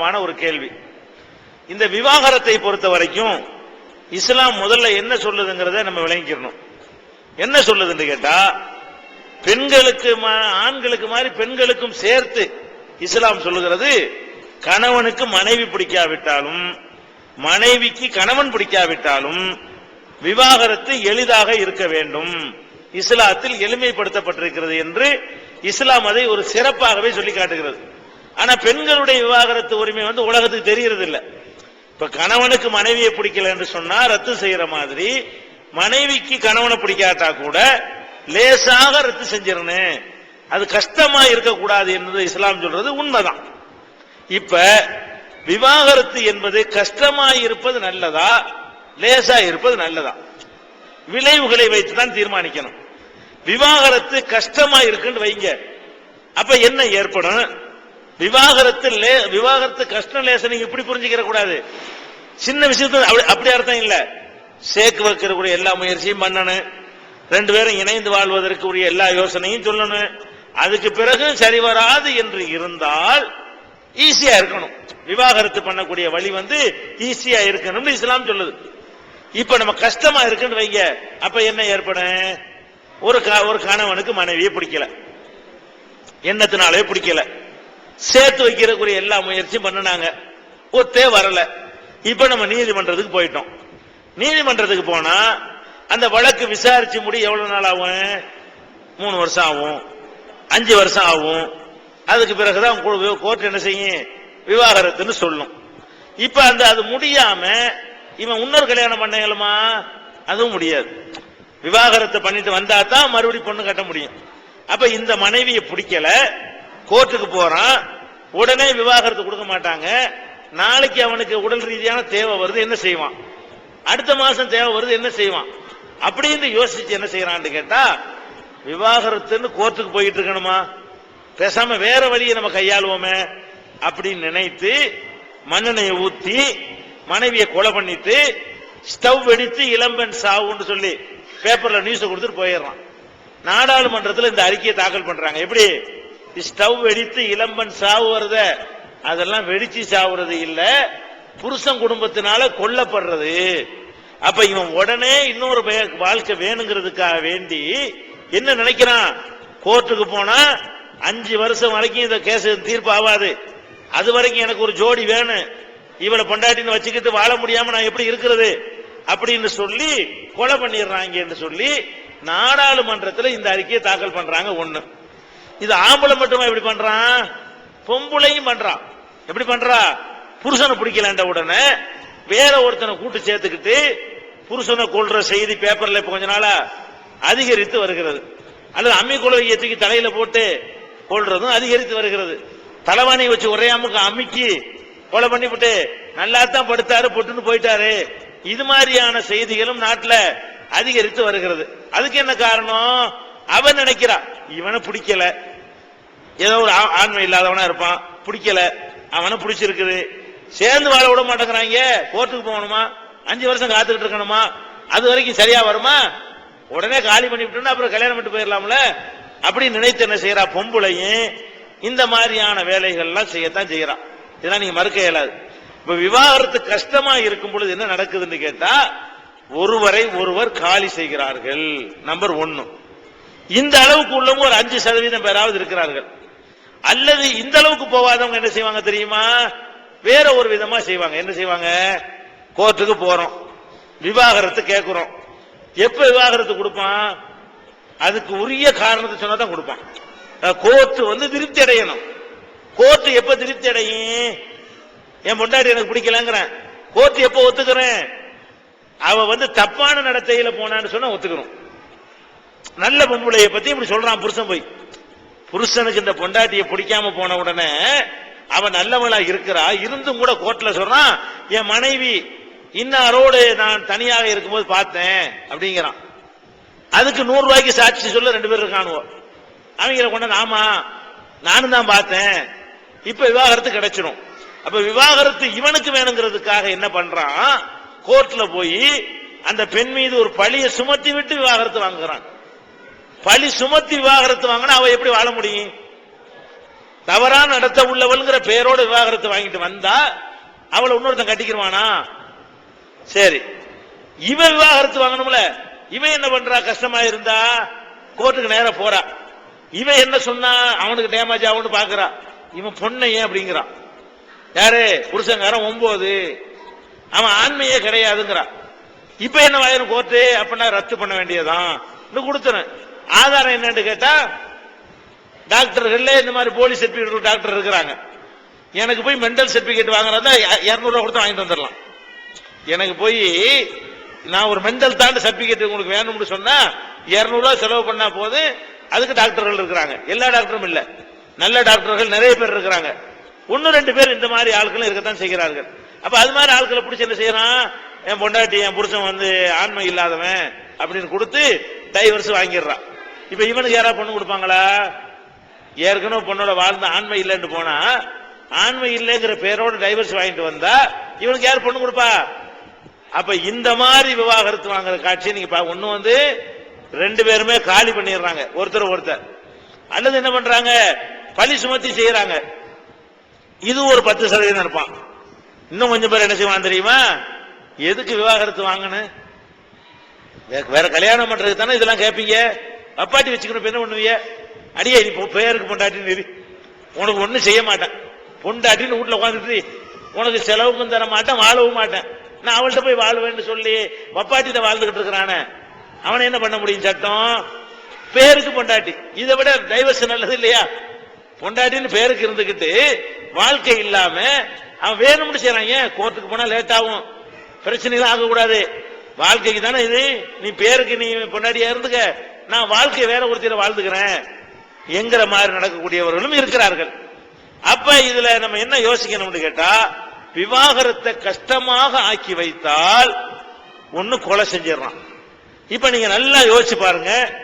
மான ஒரு கேள்வி. இந்த விவாகரத்தை பொறுத்த வரைக்கும் இஸ்லாம் முதல்ல என்ன சொல்லுதுங்கிறத நம்ம விளங்கிக்கிறணும். என்ன சொல்லுதுன்னு கேட்டா பெண்களுக்கு மா- ஆண்களுக்கு மாதிரி பெண்களுக்கும் சேர்த்து இஸ்லாம் சொல்லுகிறது கணவனுக்கு மனைவி பிடிக்காவிட்டாலும் மனைவிக்கு கணவன் பிடிக்காவிட்டாலும் விவாகரத்து எளிதாக இருக்க வேண்டும். இஸ்லாத்தில் எளிமைப்படுத்தப்பட்டிருக்கிறது என்று இஸ்லாம் அதை ஒரு சிறப்பாகவே சொல்லி காட்டுகிறது ஆனா பெண்களுடைய விவாகரத்து உரிமை வந்து உலகத்துக்கு தெரியறது இல்ல இப்ப கணவனுக்கு மனைவியை பிடிக்கல என்று சொன்னா ரத்து செய்யற மாதிரி மனைவிக்கு கணவனை பிடிக்காட்டா கூட லேசாக ரத்து செஞ்சிடணும். அது கஷ்டமா இருக்கக்கூடாது என்பது இஸ்லாம் சொல்றது உண்மைதான். இப்ப விவாகரத்து என்பது கஷ்டமா இருப்பது நல்லதா? லேசா இருப்பது நல்லதா? விளைவுகளை வைத்து தான் தீர்மானிக்கணும். விவாகரத்து கஷ்டமா இருக்குன்னு வைங்க. அப்ப என்ன ஏற்படும்? விவாகரத்து விவாகரத்து கஷ்ட லேச நீங்க இப்படி புரிஞ்சுக்கிற கூடாது. சின்ன விஷயத்துல அப்படி- அப்படி அர்த்தம் இல்ல. சேர்க்கு வைக்கிறக்கூடிய எல்லா முயற்சியும் பண்ணணும். ரெண்டு பேரும் இணைந்து வாழ்வதற்கு உரிய எல்லா யோசனையும் சொல்லணும். அதுக்கு பிறகு சரி வராது என்று இருந்தால் ஈஸியா இருக்கணும். விவாகரத்து பண்ணக்கூடிய வழி வந்து ஈஸியா இருக்கணும்னு இஸ்லாம் சொல்லுது. இப்ப நம்ம கஷ்டமா இருக்குன்னு வைங்க. அப்ப என்ன ஏற்படும்? ஒரு ஒரு கணவனுக்கு மனைவியை பிடிக்கல. எண்ணத்தினாலே பிடிக்கல. சேர்த்து வைக்கிறக்கூடிய எல்லா முயற்சியும் பண்ணினாங்க. ஒத்தே வரல. இப்ப நம்ம நீதிமன்றத்துக்கு போயிட்டோம். நீதிமன்றத்துக்கு போனா அந்த வழக்கு விசாரிச்சு முடி எவ்வளவு நாள் ஆகும்? மூணு வருஷம் ஆகும். அஞ்சு வருஷம் ஆகும். அதுக்கு பிறகுதான் கோர்ட் என்ன செய்யும்? விவாகரத்துன்னு சொல்லும். இப்ப அந்த அது முடியாம இவன் இன்னொரு கல்யாணம் பண்ண அதுவும் முடியாது. விவாகரத்தை பண்ணிட்டு வந்தா தான் மறுபடியும் பொண்ணு கட்ட முடியும். அப்ப இந்த மனைவியை பிடிக்கல. கோர்ட்டுக்கு போறான் உடனே விவாகரத்து கொடுக்க மாட்டாங்க. நாளைக்கு அவனுக்கு உடல் ரீதியான தேவை வருது என்ன செய்வான்? அடுத்த மாசம் தேவை வருது என்ன செய்வான்? அப்படின்னு யோசிச்சு என்ன செய்யறான்னு கேட்டா விவாகரத்துன்னு கோர்ட்டுக்கு போயிட்டு இருக்கணுமா? பேசாம வேற வழியை நம்ம கையாளுவோமே அப்படின்னு நினைத்து மண்ணெண்ணையை ஊத்தி மனைவியை கொலை பண்ணிட்டு ஸ்டவ் வெடித்து இளம்பெண் சாவுன்னு சொல்லி பேப்பர்ல நியூஸ் கொடுத்துட்டு போயிடுறான். நாடாளுமன்றத்தில் இந்த அறிக்கையை தாக்கல் பண்றாங்க. எப்படி? ஸ்டவ் வெடித்து இளம்பன் சாவுறத அதெல்லாம் வெடிச்சு சாவுறது இல்ல. புருஷன் குடும்பத்தினால கொல்லப்படுறது. அப்ப இவன் உடனே இன்னொரு வாழ்க்கை வேணுங்கிறதுக்காக வேண்டி என்ன நினைக்கிறான்? கோர்ட்டுக்கு போனா அஞ்சு வருஷம் வரைக்கும் இந்த கேஸ் தீர்ப்பு ஆகாது அது வரைக்கும் எனக்கு ஒரு ஜோடி வேணும். இவளை பொண்டாட்டின்னு வச்சுக்கிட்டு வாழ முடியாம நான் எப்படி இருக்கிறது? அப்படின்னு சொல்லி கொலை பண்ணிடுறாங்க என்று சொல்லி நாடாளுமன்றத்தில் இந்த அறிக்கையை தாக்கல் பண்றாங்க ஒண்ணு. இது ஆம்பளை மட்டுமா எப்படி பண்றான்? பொம்பளையும் பண்றான். எப்படி பண்றா? புருஷனை பிடிக்கலன்ற உடனே வேற ஒருத்தனை கூட்டு சேர்த்துக்கிட்டு புருஷனை கொள்ற செய்தி பேப்பர்ல இப்ப கொஞ்ச நாளா அதிகரித்து வருகிறது. அல்லது அம்மி குலவையை தூக்கி தலையில போட்டு கொள்றதும் அதிகரித்து வருகிறது. தலைவாணி வச்சு ஒரே அம்முக்கு அம்மிக்கு கொலை பண்ணிவிட்டு நல்லா தான் படுத்தாரு பொட்டுன்னு போயிட்டாரு. இது மாதிரியான செய்திகளும் நாட்டுல அதிகரித்து வருகிறது. அதுக்கு என்ன காரணம்? அவன் நினைக்கிறான் இவனை பிடிக்கல. ஏதோ ஒரு ஆ- ஆண்மை இல்லாதவனா இருப்பான் பிடிக்கல. அவனை பிடிச்சிருக்குது. சேர்ந்து வாழ விட மாட்டேங்கிறாங்க. கோர்ட்டுக்கு போகணுமா? அஞ்சு வருஷம் காத்துக்கிட்டு இருக்கணுமா? அது வரைக்கும் சரியா வருமா? உடனே காலி பண்ணி விட்டோம்னா அப்புறம் கல்யாணம் பண்ணிட்டு போயிடலாம்ல? அப்படி நினைத்து என்ன செய்யறா? பொம்பளையும் இந்த மாதிரியான வேலைகள்லாம் செய்யத்தான் செய்யறான். இதெல்லாம் நீங்க மறுக்க இயலாது. இப்ப விவாகரத்து கஷ்டமா இருக்கும் பொழுது என்ன நடக்குதுன்னு கேட்டா ஒருவரை ஒருவர் காலி செய்கிறார்கள். நம்பர் ஒன்னு. இந்த அளவுக்கு உள்ளவங்க ஒரு அஞ்சு சதவீதம் பேராவது இருக்கிறார்கள். அல்லது இந்த அளவுக்கு போகாதவங்க என்ன செய்வாங்க தெரியுமா? வேற ஒரு விதமா செய்வாங்க. என்ன செய்வாங்க? கோர்ட்டுக்கு போறோம். விவாகரத்து கேட்கிறோம் எப்ப விவாகரத்து கொடுப்பான்? அதுக்கு உரிய காரணத்தை சொன்னா தான் கொடுப்பான். கோர்ட் வந்து திருப்தி அடையணும். கோர்ட் எப்ப திருப்தி அடையும்? என் பொண்டாட்டி எனக்கு பிடிக்கலங்கிறேன். கோர்ட் எப்ப ஒத்துக்கிறேன்? அவ வந்து தப்பான நடத்தையில போனான்னு சொன்னா ஒத்துக்கிறோம். நல்ல பொம்பளைய பத்தி இப்படி சொல்றான் புருஷன் போய். புருஷனுக்கு இந்த பொண்டாட்டிய பிடிக்காம போன உடனே அவன் நல்லவளா இருக்கிறா இருந்தும் கூட கோர்ட்ல சொல்றான் என் மனைவி இன்னாரோடு நான் தனியாக இருக்கும்போது பார்த்தேன் அப்படிங்கிறான். அதுக்கு நூறு ரூபாய்க்கு சாட்சி சொல்ல ரெண்டு பேர் இருக்கானுவோ. அவங்கள கொண்டாந்து ஆமா நானும் தான் பார்த்தேன். இப்ப விவாகரத்து கிடைச்சிடும் அப்ப விவாகரத்து இவனுக்கு வேணுங்கிறதுக்காக என்ன பண்றான்? கோர்ட்ல போய் அந்த பெண் மீது ஒரு பழியை சுமத்தி விட்டு விவாகரத்து வாங்குறான். பழி சுமத்தி விவாகரத்து வாங்கினா அவ எப்படி வாழ முடியும்? தவறான நடத்த உள்ளவள்ங்கிற பெயரோட விவாகரத்து வாங்கிட்டு வந்தா அவளை இன்னொருத்தன் கட்டிக்கிறவானா சரி. இவன் விவாகரத்து வாங்கணும்ல. இவன் என்ன பண்றா? கஷ்டமா இருந்தா கோர்ட்டுக்கு நேரம் போறா. இவன் என்ன சொன்னா? அவனுக்கு டேமேஜ் ஆகும்னு பாக்குறா. இவன் பொண்ணை ஏன் அப்படிங்கிறான். யாரு? புருஷங்காரன் ஒன்பது அவன் ஆண்மையே கிடையாதுங்கிறான். இப்ப என்ன வாயிரும் கோர்ட்டு? அப்படின்னா ரத்து பண்ண வேண்டியதான் இன்னும் கொடுத்துறேன். ஆதாரம் என்னன்னு கேட்டா டாக்டர்கள்ல இந்த மாதிரி போலீஸ் சர்டிபிகேட் டாக்டர் இருக்கிறாங்க. எனக்கு போய் மெண்டல் சர்டிபிகேட் வாங்குறதா இருநூறு கொடுத்து வாங்கிட்டு வந்துடலாம். எனக்கு போய் நான் ஒரு மெண்டல் தாண்டி சர்டிபிகேட் உங்களுக்கு வேணும்னு சொன்னா இரநூறுவா செலவு பண்ணா போது அதுக்கு டாக்டர்கள் இருக்கிறாங்க. எல்லா டாக்டரும் இல்ல. நல்ல டாக்டர்கள் நிறைய பேர் இருக்கிறாங்க. ஒன்னு ரெண்டு பேர் இந்த மாதிரி ஆட்களும் இருக்கத்தான் செய்கிறார்கள். அப்ப அது மாதிரி ஆட்களை பிடிச்சி என்ன செய்யறான்? என் பொண்டாட்டி என் புருஷன் வந்து ஆண்மை இல்லாதவன் அப்படின்னு கொடுத்து டைவர்ஸ் வாங்கிடுறான். இப்ப இவனுக்கு யாரா பொண்ணு கொடுப்பாங்களா? ஏற்கனவே பொண்ணோட வாழ்ந்த ஆண்மை இல்லைன்னு போனா ஆண்மை இல்லைங்கிற பேரோட டைவர்ஸ் வாங்கிட்டு வந்தா இவனுக்கு யார் பொண்ணு கொடுப்பா? அப்ப இந்த மாதிரி விவாகரத்து வாங்குற காட்சி நீங்க பா- ஒண்ணு வந்து ரெண்டு பேருமே காலி பண்ணிடுறாங்க ஒருத்தர் ஒருத்தர். அல்லது என்ன பண்றாங்க? பழி சுமத்தி செய்யறாங்க. இது ஒரு பத்து சதவீதம் இருப்பான் இன்னும் கொஞ்சம் பேர் என்ன செய்வான் தெரியுமா? எதுக்கு விவாகரத்து வாங்கணும்? வேற கல்யாணம் பண்றதுக்கு தானே இதெல்லாம் கேட்பீங்க அப்பாட்டி வச்சுக்கணும் என்ன பண்ணுவீங்க அடியே நீ இப்போ பேருக்கு பொண்டாட்டின்னு உனக்கு ஒன்றும் செய்ய மாட்டேன். பொண்டாட்டின்னு வீட்டில் உட்காந்துட்டு உனக்கு செலவுக்கும் தர மாட்டேன் வாழவும் மாட்டேன். நான் அவள்கிட்ட போய் வாழ்வேன்னு சொல்லி வப்பாட்டிட்ட வாழ்ந்துகிட்டு இருக்கிறானே. அவனை என்ன பண்ண முடியும் சட்டம்? பேருக்கு பொண்டாட்டி. இதை விட டைவர்ஸ் நல்லது இல்லையா? பொண்டாட்டின்னு பேருக்கு இருந்துகிட்டு வாழ்க்கை இல்லாம அவன் வேணும்னு செய்யறான் ஏன்? கோர்ட்டுக்கு போனா லேட் ஆகும். பிரச்சனைலாம் ஆகக்கூடாது. வாழ்க்கைக்கு தானே இது? நீ பேருக்கு நீ பொண்டாட்டியா இருந்துக்க. நான் வாழ்க்கையை வேற ஒருத்தர வாழ்ந்துக்கிறேன். என்கிற மாதிரி நடக்கக்கூடியவர்களும் இருக்கிறார்கள். அப்ப இதுல நம்ம என்ன யோசிக்கணும்னு கேட்டா விவாகரத்தை கஷ்டமாக ஆக்கி வைத்தால் ஒன்னு கொலை செஞ்சிடறான் இப்ப நீங்க நல்லா யோசிச்சு பாருங்க.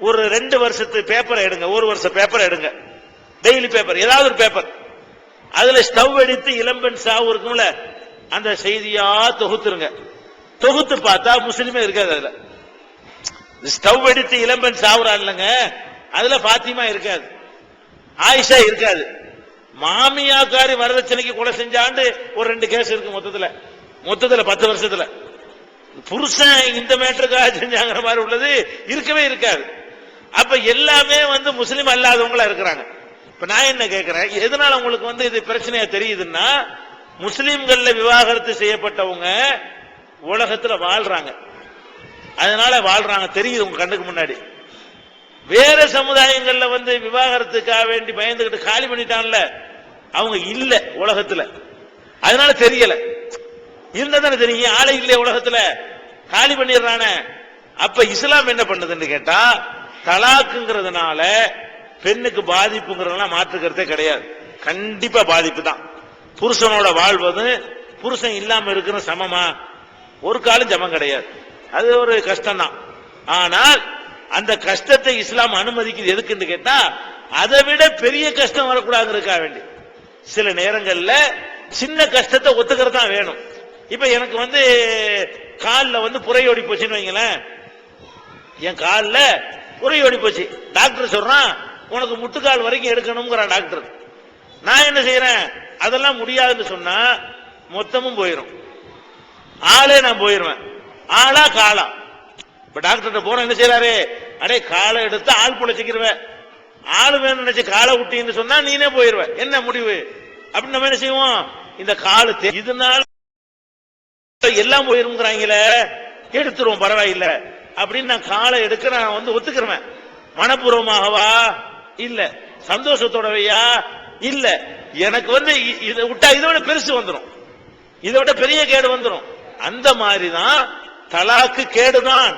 ஒரு ரெண்டு வருஷத்து பேப்பரை எடுங்க. ஒரு வருஷம் பேப்பரை எடுங்க. டெய்லி பேப்பர் ஏதாவது ஒரு பேப்பர் அதுல ஸ்டவ் அடித்து இளம்பெண் சாவு இருக்கும்ல அந்த செய்தியா தொகுத்துருங்க. தொகுத்து பார்த்தா முஸ்லிமே இருக்காது அதுல. ஸ்டவ் எடுத்து இளம்பன் சாவுறான் இல்லைங்க அதுல பாத்திமா இருக்காது. ஆயிஷா இருக்காது. மாமியாக்காரி வரதட்சணைக்கு கொலை செஞ்சாண்டு ஒரு ரெண்டு கேஸ் இருக்கு மொத்தத்துல. மொத்தத்துல பத்து வருஷத்துல. புருஷன் இந்த மேட்டருக்காக செஞ்சாங்கிற மாதிரி உள்ளது இருக்கவே இருக்காது. அப்ப எல்லாமே வந்து முஸ்லீம் அல்லாதவங்களா இருக்கிறாங்க. இப்ப நான் என்ன கேட்கிறேன் எதனால உங்களுக்கு வந்து இது பிரச்சனையா தெரியுதுன்னா முஸ்லீம்கள்ல விவாகரத்து செய்யப்பட்டவங்க உலகத்துல வாழ்றாங்க. அதனால வாழ்றாங்க. தெரியுது உங்க கண்ணுக்கு முன்னாடி. வேற சமுதாயங்கள்ல வந்து விவாகரத்துக்காக வேண்டி பயந்துகிட்டு காலி பண்ணிட்டான்ல. அவங்க இல்ல உலகத்துல. அதனால தெரியல. இருந்தா தானே தெரியும் ஆளை இல்லையே உலகத்துல? காலி பண்ணிடுறானே. அப்ப இஸ்லாம் என்ன பண்ணுதுன்னு கேட்டா தலாக்குங்கிறதுனால பெண்ணுக்கு பாதிப்புங்கிறதெல்லாம் மாற்றுக்கிறதே கிடையாது. கண்டிப்பா பாதிப்பு தான். புருஷனோட வாழ்வது புருஷன் இல்லாம இருக்கிற சமமா? ஒரு காலம் சமம் கிடையாது. அது ஒரு கஷ்டம் தான் ஆனால் அந்த கஷ்டத்தை இஸ்லாம் அனுமதிக்குது எதுக்குன்னு கேட்டா அதை விட பெரிய கஷ்டம் வரக்கூடாதுங்கிறதுக்காக வேண்டி. சில நேரங்கள்ல சின்ன கஷ்டத்தை ஒத்துக்கிறது தான் வேணும். இப்ப எனக்கு வந்து காலில் வந்து புறையோடி போச்சுன்னு வைங்களேன். என் காலில் புறையோடி போச்சு. டாக்டர் சொல்றான் உனக்கு முட்டுக்கால் வரைக்கும் எடுக்கணுங்கிறான் டாக்டர். நான் என்ன செய்யறேன் அதெல்லாம் முடியாதுன்னு சொன்னா மொத்தமும் போயிடும் ஆளே நான் போயிருவேன். ஆளா காலா. இப்ப டாக்டர் போன என்ன செய்யறாரு அடே காலை எடுத்து ஆள் பொழைச்சிக்கிருவேன் ஆள் வேணும் நினைச்சு காலை விட்டின்னு சொன்னா நீனே போயிருவேன் என்ன முடிவு? அப்படின்னு நம்ம என்ன செய்வோம்? இந்த காலு இதனால எல்லாம் போயிருங்கிறாங்களே எடுத்துருவோம் பரவாயில்ல. அப்படின்னு நான் காலை எடுக்க நான் வந்து ஒத்துக்கிறேன் மனப்பூர்வமாகவா? இல்ல. சந்தோஷத்தோடவையா? இல்ல. எனக்கு வந்து இதை விட்டா இதை விட பெருசு வந்துடும் இதை விட பெரிய கேடு வந்துடும் அந்த மாதிரி தான் தலாக்கு கேடுதான்.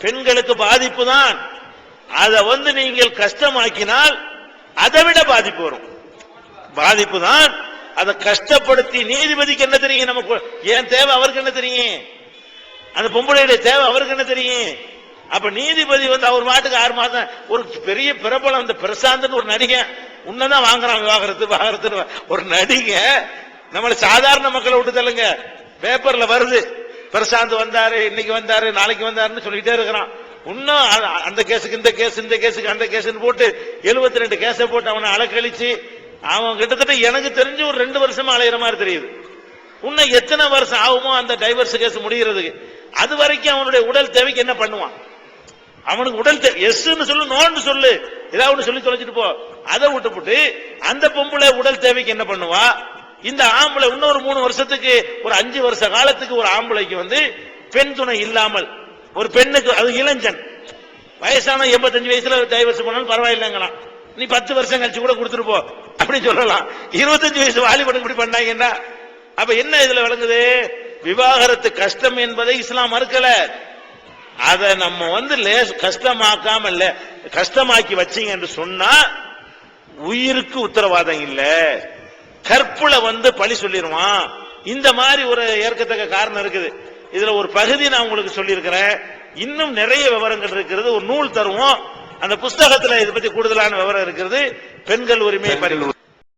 பெண்களுக்கு பாதிப்பு தான் அதை வந்து நீங்கள் கஷ்டமாக்கினால் அதை விட பாதிப்பு வரும். பாதிப்பு தான் அதை கஷ்டப்படுத்தி நீதிபதிக்கு என்ன தெரியும்? நமக்கு ஏன் தேவை? அவருக்கு என்ன தெரியும்? அந்த பொம்பளையுடைய தேவை அவருக்கு என்ன தெரியும்? அப்ப நீதிபதி வந்து அவர் மாட்டுக்கு ஆறு மாதம் ஒரு பெரிய பிரபலம் அந்த பிரசாந்தன் ஒரு நடிகை உன்னதான் வாங்குறான் விவாகரத்து விவாகரத்து ஒரு நடிகை நம்மள சாதாரண மக்களை விட்டு தள்ளுங்க. பேப்பர்ல வருது. பிரசாந்த் வந்தாரு இன்னைக்கு வந்தாரு நாளைக்கு வந்தாருன்னு சொல்லிட்டே இருக்கிறான். இன்னும் அந்த கேஸுக்கு இந்த கேஸ் இந்த கேஸுக்கு அந்த கேஸ்ன்னு போட்டு 72 ரெண்டு கேஸை போட்டு அவனை அலக்கழிச்சு அவன் கிட்டத்தட்ட எனக்கு தெரிஞ்சு ஒரு ரெண்டு வருஷமா அலையிற மாதிரி தெரியுது. இன்னும் எத்தனை வருஷம் ஆகுமோ அந்த டைவர்ஸ் கேஸ் முடிகிறதுக்கு. அது வரைக்கும் அவனுடைய உடல் தேவைக்கு என்ன பண்ணுவான்? அவனுக்கு உடல் தேவை எஸ்ன்னு சொல்லு நோன்னு சொல்லு. ஏதாவது சொல்லி தொலைச்சிட்டு போ. அதை விட்டுப்புட்டு அந்த பொம்பளை உடல் தேவைக்கு என்ன பண்ணுவா? இந்த ஆம்பளை இன்னொரு மூணு வருஷத்துக்கு ஒரு அஞ்சு வருஷ காலத்துக்கு ஒரு ஆம்பளைக்கு வந்து பெண் துணை இல்லாமல் ஒரு பெண்ணுக்கு அது இளைஞன். வயசான எண்பத்தஞ்சு வயசுல டைவர்ஸ் பண்ணாலும் பரவாயில்லைங்களாம். நீ பத்து வருஷம் கழிச்சு கூட கொடுத்துட்டு போ அப்படின்னு சொல்லலாம். இருபத்தஞ்சு வயசு வாலிபனுக்கு இப்படி பண்ணாங்கன்னா அப்ப என்ன இதுல விளங்குது? விவாகரத்து கஷ்டம் என்பதை இஸ்லாம் மறுக்கல. அதை நம்ம வந்து லேஸ் கஷ்டமாக்காம இல்ல கஷ்டமாக்கி வச்சீங்க என்று சொன்னா உயிருக்கு உத்தரவாதம் இல்லை. கற்புல வந்து பழி சொல்லிடுவான் இந்த மாதிரி ஒரு ஏற்கத்தக்க காரணம் இருக்குது. இதுல ஒரு பகுதி நான் உங்களுக்கு சொல்லியிருக்கிறேன். இன்னும் நிறைய விவரங்கள் இருக்கிறது ஒரு நூல் தருவோம். அந்த புஸ்தகத்துல இதை பத்தி கூடுதலான விவரம் இருக்கிறது பெண்கள் உரிமை பறிவு